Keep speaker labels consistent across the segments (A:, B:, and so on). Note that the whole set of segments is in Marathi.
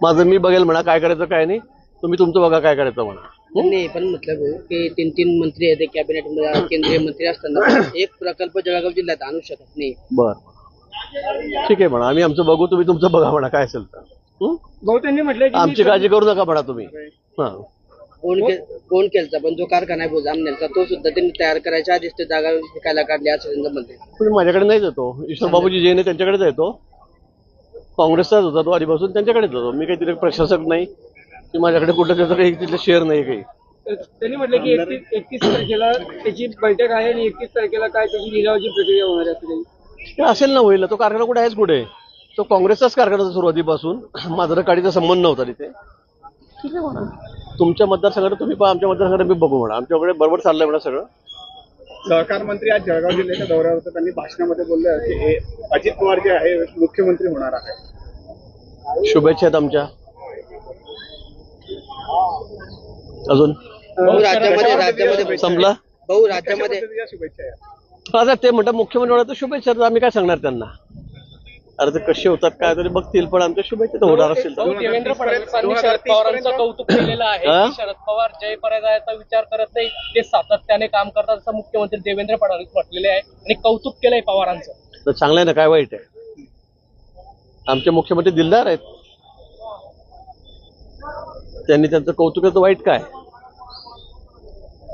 A: माझं मी बघेल म्हणा काय करायचं काय नाही. तुम्ही तुमचं बघा काय करायचं म्हणा.
B: त्यांनी पण म्हटलं भाऊ की तीन तीन मंत्री आहेत कॅबिनेटमध्ये केंद्रीय मंत्री असताना एक प्रकल्प जळगाव जिल्ह्यात आणू शकत नाही.
A: बर. ठीक आहे म्हणा आम्ही आमचं बघू तुम्ही तुमचं बघा म्हणा काय असेल तर. हं?
C: भाऊ त्यांनी म्हटलं की
A: आमची काळजी करू नका म्हणा तुम्ही. हा.
B: कोण के- कोण केलता पण जो कारखाना आहे भाऊ जामनेरचा तो सुद्धा त्यांनी तयार करायच्या आधीच ते जागा विकायला काढली असं त्यांचं म्हणते
A: तुम्ही माझ्याकडे नाहीच येतो ईश्वर बाबूजी जैन आहे त्यांच्याकडेच येतो काँग्रेसचाच होता तो आधीपासून त्यांच्याकडेच होतो मी काही तिथे प्रशासक नाही की माझ्याकडे कुठं त्याचं काही तिथलं शेअर नाही काही.
C: त्यांनी म्हटलं की एकतीस एकतीस तारखेला त्याची बैठक आहे आणि एकतीस तारखेला काय त्याची लिलावाची प्रक्रिया होणार आहे असं काही.
A: ते असेल ना होईल. तो कारखाना कुठे आहेच कुठे? तो काँग्रेसचाच कारखाना होता सुरुवातीपासून. मात्र काडीचा संबंध नव्हता तिथे. ठीक आहे म्हणा तुमच्या मतदारसंघात तुम्ही पहा आमच्या मतदारसंघात मी बघू म्हणा. आमच्याकडे बरोबर चाललंय म्हणा सगळं.
D: सहकार मंत्री आज जळगाव जिल्ह्याच्या दौऱ्यावर होते. त्यांनी भाषणामध्ये बोलले की हे अजित पवार जे आहे मुख्यमंत्री होणार आहे.
A: शुभेच्छा आहेत आमच्या अजून
B: राज्यामध्ये राज्यामध्ये
A: संपला?
B: भाऊ राज्यामध्ये.
D: शुभेच्छा
A: आता ते म्हणतात मुख्यमंत्री होणार तर शुभेच्छा आम्ही काय सांगणार त्यांना? अरे ते कसे होतात काय तरी बघतील पण आमच्या शुभेच्छा तर होणार असेल. तर
E: देवेंद्र फडणवीसांनी शरद पवारांचं कौतुक केलेलं आहे
A: हा?
E: की शरद पवार जय पराजयाचा विचार करत नाही ते सातत्याने काम करतात असं मुख्यमंत्री देवेंद्र फडणवीस म्हटलेले आहे आणि कौतुक केलंय पवारांचं.
A: तर चांगलं आहे ना काय वाईट आहे? आमचे मुख्यमंत्री दिलदार आहेत. त्यांनी त्यांचं कौतुकाचं वाईट काय?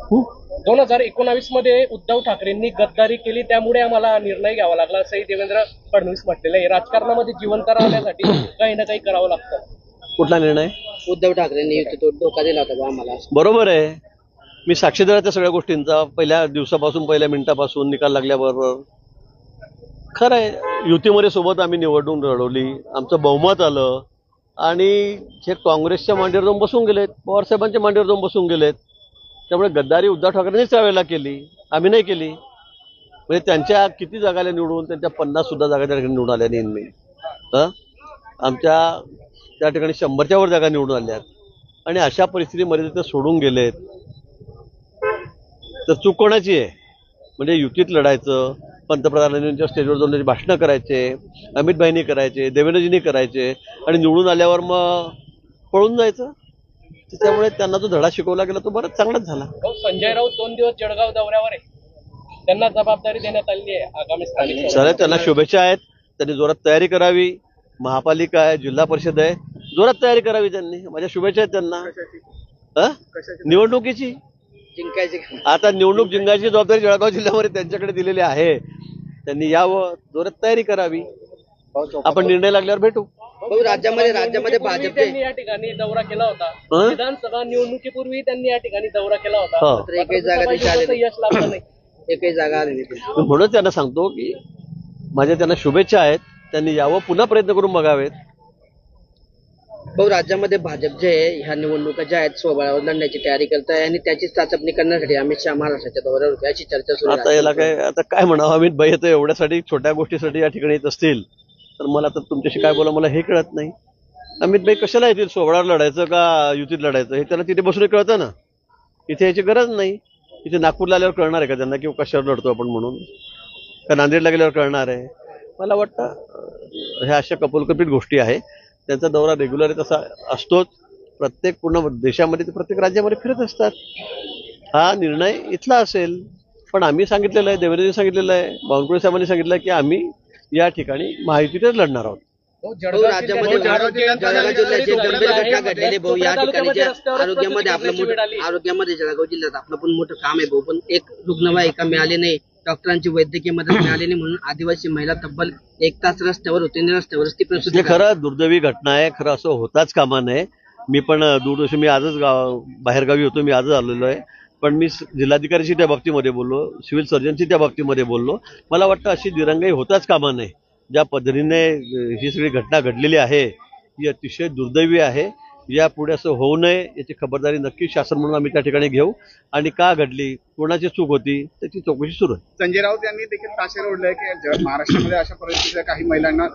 A: हं?
E: दोन हजार एकोणावीसमध्ये उद्धव ठाकरेंनी गद्दारी केली त्यामुळे आम्हाला निर्णय घ्यावा लागला. असंही देवेंद्र फडणवीस म्हटलेलं आहे. राजकारणामध्ये जिवंत राहण्यासाठी काही ना काही करावं लागतं.
A: कुठला निर्णय?
B: उद्धव ठाकरेंनी तो धोका दिला होता आम्हाला.
A: बरोबर आहे. मी साक्षीदार आहे त्या सगळ्या गोष्टींचा पहिल्या दिवसापासून पहिल्या मिनिटापासून निकाल लागल्याबरोबर खरं आहे युतीमध्ये सोबत आम्ही निवडणूक लढवली. आमचं बहुमत आलं. आणि हे काँग्रेसच्या मांडीवर जाऊन बसून गेलेत पवारसाहेबांच्या मांडीवर जाऊन बसून गेलेत. त्यामुळे गद्दारी उद्धव ठाकरेंनीच त्यावेळेला केली. आम्ही नाही केली. म्हणजे त्यांच्या किती जागाला निवडून त्यांच्या पन्नास सुद्धा जागा त्या ठिकाणी निवडून आल्या नेहमी. हं? आमच्या त्या ठिकाणी शंभरच्या वर जागा निवडून आल्यात आणि अशा परिस्थितीमध्ये ते सोडून गेलेत. तर चूक कोणाची आहे? म्हणजे युतीत लढायचं पंतप्रधानांच्या स्टेजवर जाऊन त्याची भाषणं करायचे अमित भाईनी करायचे देवेंद्रजींनी करायचे आणि निवडून आल्यावर मग पळून जायचं? तर त्यामुळे त्यांना जो धडा शिकवला गेला तो बराच चांगलाच झाला.
E: भाऊ, संजय राऊत दोन दिवस जळगाव दौऱ्यावर आहे. त्यांना जबाबदारी देण्यात आली आहे आगामी स्थानिक
A: त्यांना शुभेच्छा आहेत. त्यांनी जोरात तयारी करावी. महापालिका आहे जिल्हा परिषद आहे. जोरात तयारी करावी त्यांनी. माझ्या शुभेच्छा आहेत त्यांना. हं? निवडणुकीची?
B: जिंकायचे
A: आता निवडणूक जिंकायची जबाबदारी जळगाव जिल्ह्यामध्ये त्यांच्याकडे दिलेली आहे. त्यांनी यावं. जोरात तयारी करावी. आपण निर्णय लागल्यावर भेटू.
B: भाऊ राज्यामध्ये राज्यामध्ये भाजपचे
E: त्यांनी या ठिकाणी दौरा केला होता? विधानसभा निवडणुकीपूर्वी त्यांनी या ठिकाणी दौरा केला होता.
A: हो.
B: मात्र एकही जागा
E: यश लागलं नाही.
B: एकही जागा आली नाही
A: म्हणून त्यांना सांगतो की माझ्या त्यांना शुभेच्छा आहेत. त्यांनी यावं पुन्हा प्रयत्न करून बघावेत.
B: भाऊ राज्यामध्ये भाजप जे आहे ह्या निवडणुका ज्या आहेत स्वबळावर लढण्याची तयारी करत आहे आणि त्याची चाचपणी करण्यासाठी अमित शहा महाराष्ट्राच्या दौऱ्यावर होते अशी चर्चा सुरू
A: आता
B: आहे
A: याला काय आता काय म्हणावं? अमित भाई तर एवढ्यासाठी छोट्या गोष्टीसाठी या ठिकाणी येत असतील. तर मला तर तुमच्याशी काय बोला मला हे कळत नाही. अमित भाई कशाला येतील सोहळ्यावर लढायचं का युतीत लढायचं? हे त्याला तिथे बसून कळतं ना. इथे याची गरज नाही. इथे नागपूरला आल्यावर कळणार आहे का त्यांना किंवा कशावर लढतो आपण म्हणून? का नांदेडला गेल्यावर कळणार आहे? मला वाटतं ह्या अशा कपोलकल्पित गोष्टी आहे. त्यांचा दौरा रेग्युलर तसा असतोच. प्रत्येक पूर्ण देशामध्ये ते प्रत्येक राज्यामध्ये फिरत असतात. हा निर्णय इथला असेल. पण आम्ही सांगितलेलं आहे देवेंद्रजी सांगितलेलं आहे बावनकुळे साहेबांनी सांगितलं आहे की आम्ही या ठिकाणी महायुतीतच लढणार आहोत.
B: राज्यामध्ये
E: जिल्ह्यात
B: जळगाव जिल्ह्याची गंभीर घटना घडलेली भाऊ या ठिकाणी जे
E: रस्त्यावरच
B: आरोग्यामध्ये आपलं. मोठं आरोग्यामध्ये जळगाव जिल्ह्यात आपलं पण मोठं काम आहे भाऊ. पण एक रुग्णवाहिका मिळाली नाही. डॉक्टरांची वैद्यकीय मदत मिळाली नाही म्हणून आदिवासी महिला तब्बल एक तास रस्त्यावर होते आणि रस्त्यावरच ती प्रसूती
A: हे खरं दुर्दैवी घटना आहे. खरं असं होताच कामा नये. मी पण दूरदर्शन मी आजच गाव बाहेरगावी होतो. मी आजच आलेलो आहे. पण मी जिल्हाधिकारीशी त्या बाबतीमध्ये बोललो सिव्हिल सर्जनशी त्या बाबतीमध्ये बोललो. मला वाटतं अशी दिरंगाई होताच कामा नये. ज्या पद्धतीने ही सगळी घटना घडलेली आहे ही अतिशय दुर्दैवी आहे. यापुढे असं होऊ नये याची खबरदारी नक्की शासन म्हणून आम्ही त्या ठिकाणी घेऊ. आणि का घडली कोणाची चूक होती त्याची चौकशी सुरू आहे.
D: संजय राऊत यांनी देखील ताशेर ओढलंय की महाराष्ट्रामध्ये अशा परिस्थितीत काही महिलांना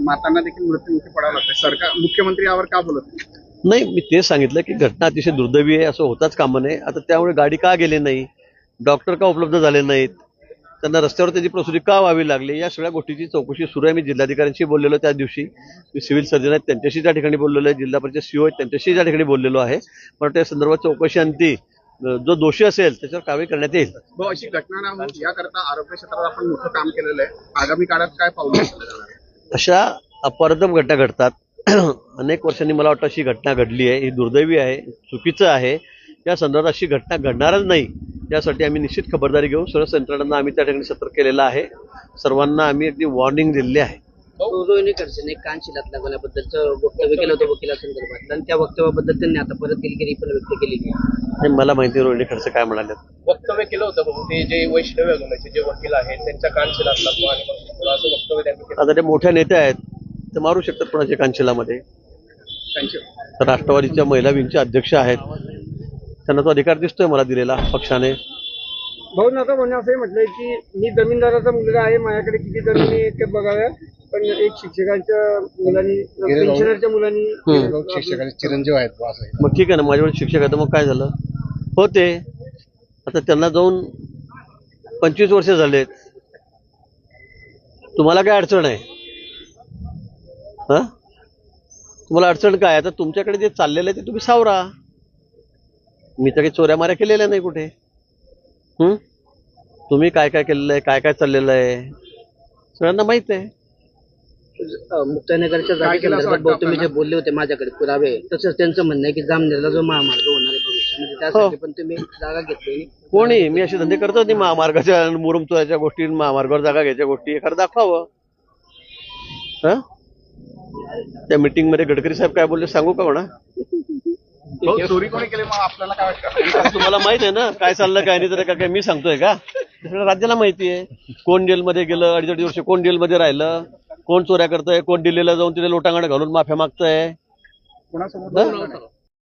D: मातांना देखील मृत्यूमुखी पडावं लागतं सरकार मुख्यमंत्री यावर का बोलत नाही?
A: नाही मी तेच सांगितलं की घटना अतिशय दुर्दैवी आहे असं होताच कामा नये आता त्यामुळे गाडी का गेली नाही? डॉक्टर का उपलब्ध झाले नाहीत? त्यांना रस्त्यावर त्याची प्रसुती का व्हावी लागली? या सगळ्या गोष्टीची चौकशी सुरू आहे. मी जिल्हाधिकाऱ्यांशी बोललेलो त्या दिवशी. मी सिव्हिल सर्जन आहेत त्यांच्याशी त्या ठिकाणी बोललेलो आहे. जिल्हा परिषद सीओ आहेत त्यांच्याशी त्या ठिकाणी बोललेलो आहे. पण त्या संदर्भात चौकशी अंती जो दोषी असेल त्याच्यावर कारवाई करण्यात येईल.
D: अशी घटना याकरता आरोग्य क्षेत्रात आपण मोठं काम केलेलं आहे. आगामी काळात काय पाऊल?
A: अशा अपवादात्मक घटना घडतात. अनेक वर्षांनी मला वाटतं अशी घटना घडली आहे. ही दुर्दैवी आहे चुकीचं आहे. या संदर्भात अशी घटना घडणारच नाही. यासाठी आम्ही निश्चित खबरदारी घेऊ सर्व यंत्रणांना आम्ही त्या ठिकाणी सतर्क केलेलं आहे. सर्वांना आम्ही अगदी वॉर्निंग दिलेली आहे.
B: रोहिणी खडसेने कान शिलात लागवण्याबद्दलचं वक्तव्य केलं होतं वकिलासंदर्भात आणि त्या वक्तव्याबद्दल त्यांनी आता परत पण व्यक्त केली
A: हे मला माहिती आहे रोहिणी खडसे काय म्हणाले?
E: वक्तव्य केलं होतं भाऊ ते जे वैष्णव जे वकील आहेत त्यांच्या कानशिला लागतो आणि असं वक्तव्य त्यांनी केलं.
A: आता ते मोठ्या नेत्या आहेत. ते मारू शकतात कोणाच्या कांशिलामध्ये तर राष्ट्रवादीच्या महिला विंगचे अध्यक्ष आहेत. त्यांना तो अधिकार दिसतोय मला दिलेला पक्षाने.
C: भाऊ आता म्हणणं असंही म्हटलंय की मी जमीनदाराचा मुलगा आहे माझ्याकडे किती जमिनी आहेत ते बघाव्या पण एक शिक्षकांच्या मुलांनी पेन्शनरच्या मुलांनी
F: शिक्षकाचे चिरंजीव आहेत
A: मग ठीक आहे ना माझ्याकडे शिक्षक आहे तर मग काय झालं? होते. आता त्यांना जाऊन पंचवीस वर्ष झालेत. तुम्हाला काय अडचण आहे? हा? तुम्हाला अडचण काय? आता तुमच्याकडे जे चाललेलं आहे ते तुम्ही सावरा. मी तर काही चोऱ्या माऱ्या केलेल्या नाही कुठे. हम्म तुम्ही काय काय केलेलं आहे? काय काय चाललेलं आहे? सगळ्यांना माहीत आहे.
B: मुक्ताईनगरच्या
D: असं
B: जागेसंदर्भात भाऊ तुम्ही जे? बोलले होते माझ्याकडे पुरावे तसंच त्यांचं म्हणणं आहे की जामनेरला जो महामार्ग होणार आहे भविष्यामध्ये त्यासाठी पण तुम्ही जागा घेतली.
A: कोणी? मी असे धंदे करतो नाही महामार्गाच्या मुरुम चोराच्या गोष्टी मार्गावर जागा घ्यायच्या गोष्टी. एखादं दाखवावं. हा? त्या मीटिंगमध्ये गडकरी साहेब काय बोलले सांगू का म्हणा?
D: चोरी कोणी केली मग आपल्याला काय वाटतं?
A: तुम्हाला माहीत आहे ना काय चाललं काय नाही तर काय काय मी सांगतोय का? राज्याला माहिती आहे. कोण जेलमध्ये गेलं अडीच अडीच वर्ष कोण जेलमध्ये राहिलं कोण चोऱ्या करतंय कोण दिल्लीला जाऊन तिथे लोटांगण घालून माफ्या मागतंय